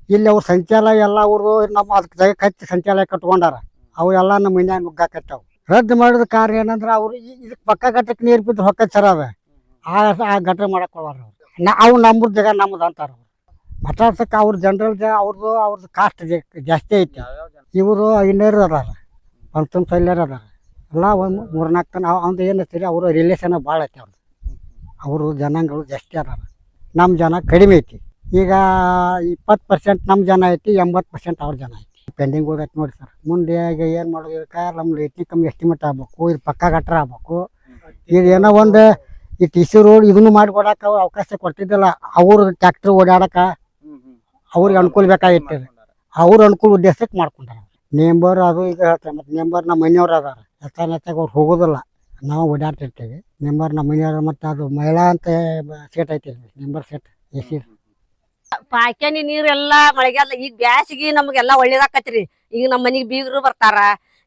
ಇಲ್ಲಿ ಅವ್ರು ಸಂಚಾಲಯ ಎಲ್ಲ ಅವರು ನಮ್ಮ ಅದಕ್ಕೆ ಜಾಗ ಕಚ್ಚಿ ಸಂಚಾಲಯ ಕಟ್ಕೊಂಡಾರ. ಅವೆಲ್ಲ ನಮ್ಮ ಮನ್ಯಾಗ ಕಟ್ಟವು ರದ್ದು ಮಾಡಿದ ಕಾರಣ ಏನಂದ್ರೆ ಅವರು ಇದಕ್ಕೆ ಪಕ್ಕ ಗಟ್ಟಕ್ಕೆ ನೀರು ಬಿದ್ದು ಹೊಕ್ಕ ಸರ ಅದ. ಆ ಗಟ್ರ ಮಾಡಕ್ ಅವ್ರು. ನಾ ಅವು ನಮ್ಮದು ಜಾಗ ನಮ್ಮದು ಅಂತಾರ ಮಠಾಡ್ಸಕ್ಕೆ ಅವ್ರ ಜನರಲ್ ಅವ್ರದ್ದು ಅವ್ರದ್ದು ಕಾಸ್ಟ್ ಜಾಸ್ತಿ ಐತಿ. ಇವರು ಐನೂರು ಅದಾರ. ಪಂಚಮ್ ಸೈಲ್ಯರ್ ಅದಾರ. ಎಲ್ಲ ಒಂದು ಮೂರ್ನಾಲ್ಕು ತನ ಅವ್ನು ಏನು ಹಚ್ಚಿರಿ ಅವರು ರಿಲೇಷನ್ ಭಾಳ ಐತಿ ಅವ್ರದ್ದು ಅವರು ಜನಾಂಗಗಳು ಜಾಸ್ತಿ ಅದಾರ. ನಮ್ಮ ಜನ ಕಡಿಮೆ ಐತಿ. ಈಗ ಇಪ್ಪತ್ತು ಪರ್ಸೆಂಟ್ ನಮ್ಮ ಜನ ಐತಿ, ಎಂಬತ್ತು ಪರ್ಸೆಂಟ್ ಅವ್ರ ಜನ ಐತಿ. ಪೆಂಡಿಂಗ್ ಹೋಗೈತೆ ನೋಡಿ ಸರ್ ಮುಂದೆ ಈಗ ಏನು ಮಾಡೋದು? ಇದಕ್ಕೆ ನಮ್ಮ ಎಟ್ನಿ ಕಮ್ಮಿ ಎಸ್ಟಿಮೇಟ್ ಆಗ್ಬೇಕು. ಇದು ಪಕ್ಕ ಗಟ್ರ ಆಗ್ಬೇಕು. ಇದು ಏನೋ ಒಂದು ಈ ಟಿ ಸಿ ರೋಡ್ ಇದನ್ನು ಮಾಡಿಕೊಡಕ್ಕೆ ಅವಕಾಶ ಕೊಡ್ತಿದ್ದಿಲ್ಲ. ಅವ್ರ ಟ್ಯಾಕ್ಟ್ರ್ ಓಡಾಡಕ್ಕೆ ಅವ್ರಿಗೆ ಅನುಕೂಲ ಬೇಕಾಗಿತ್ತು ಅವ್ರ ಅನುಕೂಲ ಉದ್ದೇಶಕ್ಕೆ ಮಾಡ್ಕೊಂಡಾರ. ನೇಂಬರ್ ಅದು ಈಗ ಹೇಳ್ತಾರೆ ಮತ್ತು ನೇಂಬರ್ ನಮ್ಮ ಮನೆಯವ್ರು ಅದಾರ. ಹೆಚ್ಚಾಗಿ ಅವ್ರು ಹೋಗೋದಿಲ್ಲ. ನಾವು ಓಡಾಡ್ತಿರ್ತೀವಿ. ನೇಂಬರ್ ನಮ್ಮ ಮನೆಯವ್ರು ಮತ್ತು ಅದು ಮಹಿಳಾ ಅಂತ ಸೆಟ್ ಐತಿ ನೇಂಬರ್ ಸೆಟ್ ಎ ಸಿ. ಪಾಕ್ಯಾನಿ ನೀರೆಲ್ಲ ಮಳೆಗಾಲ ಈಗ ಬ್ಯಾಸಿಗೆ ನಮಗೆಲ್ಲ ಒಳ್ಳೇದಾಕತ್ರಿ. ಈಗ ನಮ್ಮ ಮನೆಗೆ ಬೀಗರು ಬರ್ತಾರ.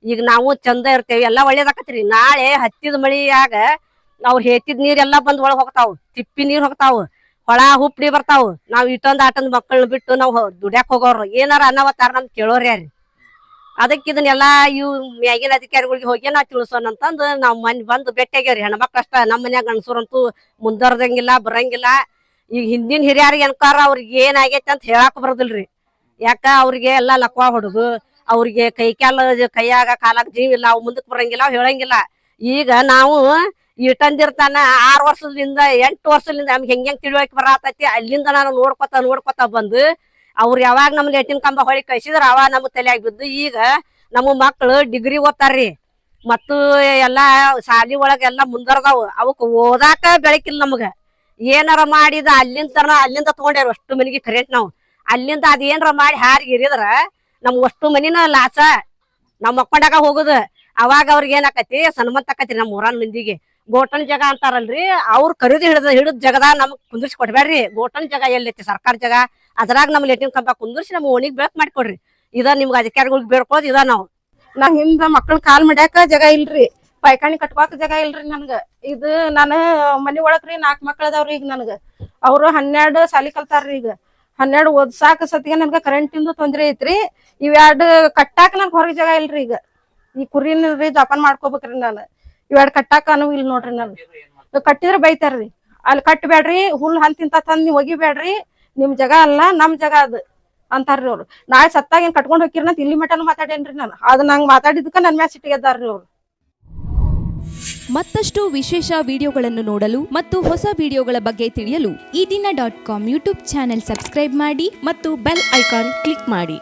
ಈಗ ನಾವು ಚಂದ ಇರ್ತೇವೆ ಎಲ್ಲ ಒಳ್ಳೇದಾಕತ್ರಿ. ನಾಳೆ ಹತ್ತಿದ ಮಳಿಯಾಗ ನಾವು ಹೇತಿದ ನೀರೆಲ್ಲ ಬಂದ್ ಒಳಗೆ ಹೋಗ್ತಾವು ತಿಪ್ಪಿ ನೀರು ಹೋಗ್ತಾವ್. ಹೊಳ ಹುಪ್ಡಿ ಬರ್ತಾವ್. ನಾವ್ ಇಟ್ಟೊಂದ್ ಆಟಂದ್ ಮಕ್ಕಳನ್ನ ಬಿಟ್ಟು ನಾವ್ ದುಡ್ಯಾಕ ಹೋಗೋರು. ಏನಾರ ಅನ್ನವತ್ತಾರ ನಮ್ ಕೇಳೋರ್ ಯಾರಿ? ಅದಕ್ಕೆ ಇದನ್ನೆಲ್ಲಾ ಇವ್ ಮ್ಯಾಗಿನ ಅಧಿಕಾರಿಗಳಿಗೆ ಹೋಗಿ ನಾವು ತಿಳಿಸೋಣ ಅಂತಂದು ನಾವ್ ಮನ್ ಬಂದು ಭೇಟಿಯಾಗ್ಯಾವ್ರಿ ಹೆಣ್ಮಕ್ಳು ಅಷ್ಟ ನಮ್ಮ ಮನ್ಯಾಗ ಗಂಡಸರಂತೂ ಮುಂದರ್ದಂಗಿಲ್ಲ, ಬರಂಗಿಲ್ಲ. ಈಗ ಹಿಂದಿನ ಹಿರಿಯರಿಗೆ ಅನ್ಕಾರ ಅವ್ರಿಗೆ ಏನಾಗೈತೆ ಅಂತ ಹೇಳಾಕ ಬರೋದಿಲ್ರಿ. ಯಾಕ ಅವ್ರಿಗೆ ಎಲ್ಲಾ ಲಕ್ವ ಹೊಡೆದು. ಅವ್ರಿಗೆ ಕೈ ಕಾಲ ಕೈಯಾಗ ಕಾಲಾಗ ಜೀವಿಲ್ಲ, ಅವ್ ಮುಂದಕ್ ಬರಂಗಿಲ್ಲ, ಅವ್ ಹೇಳಂಗಿಲ್ಲ. ಈಗ ನಾವು ಇಟ್ಟಂದಿರ್ತಾನ ಆರು ವರ್ಷದಿಂದ, ಎಂಟು ವರ್ಷದಿಂದ ನಮ್ಗೆ ಹೆಂಗ್ ಹೆಂಗ್ ತಿಳುವಳಿಕೆ ಬರತೈತಿ ಅಲ್ಲಿಂದ ನಾನು ನೋಡ್ಕೊತ ನೋಡ್ಕೊತ ಬಂದು, ಅವ್ರು ಯಾವಾಗ ನಮ್ಗೆ ಎಟ್ಟಿನ ಕಂಬ ಹೊಳಿ ಕಳ್ಸಿದ್ರ ಅವ ನಮ್ಗೆ ತಲೆಯಾಗಿ ಬಿದ್ದು, ಈಗ ನಮ್ಮ ಮಕ್ಕಳು ಡಿಗ್ರಿ ಓದ್ತಾರ್ರಿ. ಮತ್ತು ಎಲ್ಲಾ ಶಾಲಿ ಒಳಗ ಎಲ್ಲಾ ಮುಂದರ್ದಾವು ಅವಕ್ ಓದಾಕ ಬೆಳಕಿಲ್ಲ ನಮಗ. ಏನಾರ ಮಾಡಿದ ಅಲ್ಲಿಂದ ಅಲ್ಲಿಂದ ತಗೊಂಡ್ಯಾರ ಅಷ್ಟು ಮನಿಗೆ ಕರೆಂಟ್ ನಾವು. ಅಲ್ಲಿಂದ ಅದ್ ಏನಾರ ಮಾಡಿ ಹಾರಿಗೆ ಇರಿದ್ರ ನಮ್ ಅಷ್ಟು ಮನಿನ ಲಾಸ ನಮ್ಮ ಮಕ್ಕೊಂಡಾಗ ಹೋಗುದು. ಅವಾಗ ಅವ್ರಿಗೆ ಏನಾಕತಿ ಸನ್ಮಂತ ಆಕತಿ ನಮ್ಮ ಊರನ್ ಮಂದಿಗೆ ಗೋಟನ್ ಜಾಗ ಅಂತಾರಲ್ರಿ, ಅವ್ರು ಖರೀದಿ ಹಿಡಿದ ಹಿಡಿದ ಜಗದಾಗ ನಮ್ಗ್ ಕುಂದಿರ್ಸಿ ಕೊಡ್ಬೇಡ್ರಿ ಗೋಟನ್ ಜಾಗ ಎಲ್ಲೈತಿ, ಸರ್ಕಾರ ಜಾಗ. ಅದ್ರಾಗ ನಮ್ ಲೆಟಿನ್ ಕಂಬ ಕುಂದಿರ್ಸಿ ನಮ್ ಓಣಿಗ್ ಬೆಳಕ್ ಮಾಡಿಕೊಡ್ರಿ. ಇದ ನಿಮ್ಗೆ ಅಧಿಕಾರಿಗಳಿಗೆ ಬೇಡ್ಕೋದ್ ಇದ ನಾವು. ನಾ ಹಿಂದ ಮಕ್ಕಳ ಕಾಲ್ ಮಾಡ್ಯಾಕ ಜಾಗ ಇಲ್ರಿ. ಪೈಕಾಣಿ ಕಟ್ಕೋಕ್ ಜಾಗ ಇಲ್ರಿ ನನ್ಗ. ಇದು ನಾನು ಮನಿ ಒಳಗ್ರಿ ನಾಲ್ಕ್ ಮಕ್ಳ ಅದಾವ್ರಿ ಈಗ ನನ್ಗ. ಅವ್ರು ಹನ್ನೆರಡು ಸಾಲಿ ಕಲ್ತಾರ್ರಿ ಈಗ. ಹನ್ನೆರಡು ಓದ್ಸಾಕ ಸತಿಗೆ ನನ್ಗ ಕರೆಂಟಿಂದು ತೊಂದ್ರೆ ಐತ್ರಿ. ಇವೆರಡು ಕಟ್ಟಾಕ ನನ್ಗ ಹೊರಗೆ ಜಾಗ ಇಲ್ರಿ ಈಗ. ಈ ಕುರಿನ ಜಪಾನ್ ಮಾಡ್ಕೋಬೇಕ್ರಿ ನಾನು. ಇವೆರಡು ಕಟ್ಟಾಕನು ಇಲ್ಲಿ ನೋಡ್ರಿ ನಾನು ಕಟ್ಟಿದ್ರೆ ಬೈತಾರ್ರಿ. ಅಲ್ಲಿ ಕಟ್ಟಬೇಡ್ರಿ ಹುಲ್ ಹಂತಿಂತ ತಂದ್ ನೀವು ಒಗಿಬೇಡ್ರಿ. ನಿಮ್ ಜಾಗ ಅಲ್ಲ, ನಮ್ ಜಗ ಅದು ಅಂತಾರ್ರಿ ಅವ್ರು. ನಾಳೆ ಸತ್ತಾಗ ಏನ್ ಕಟ್ಕೊಂಡ್ ಹೋಗಿರ್ನ ಇಲ್ಲಿ ಮಟನ್ ಮಾತಾಡೇನ್ರಿ ನಾನು. ಅದ್ ನಂಗೆ ಮಾತಾಡಿದ್ಕ ನನ್ ಮ್ಯಾಲ ಸಿಟ್ಟಿಗೆದ್ದಾರ್ರಿ ಅವ್ರು. ಮತ್ತಷ್ಟು ವಿಶೇಷ ವಿಡಿಯೋಗಳನ್ನು ನೋಡಲು ಮತ್ತು ಹೊಸ ವಿಡಿಯೋಗಳ ಬಗ್ಗೆ ತಿಳಿಯಲು ಈ ದಿನ dot com YouTube channel subscribe ಮಾಡಿ ಮತ್ತು ಬೆಲ್ ಐಕಾನ್ ಕ್ಲಿಕ್ ಮಾಡಿ.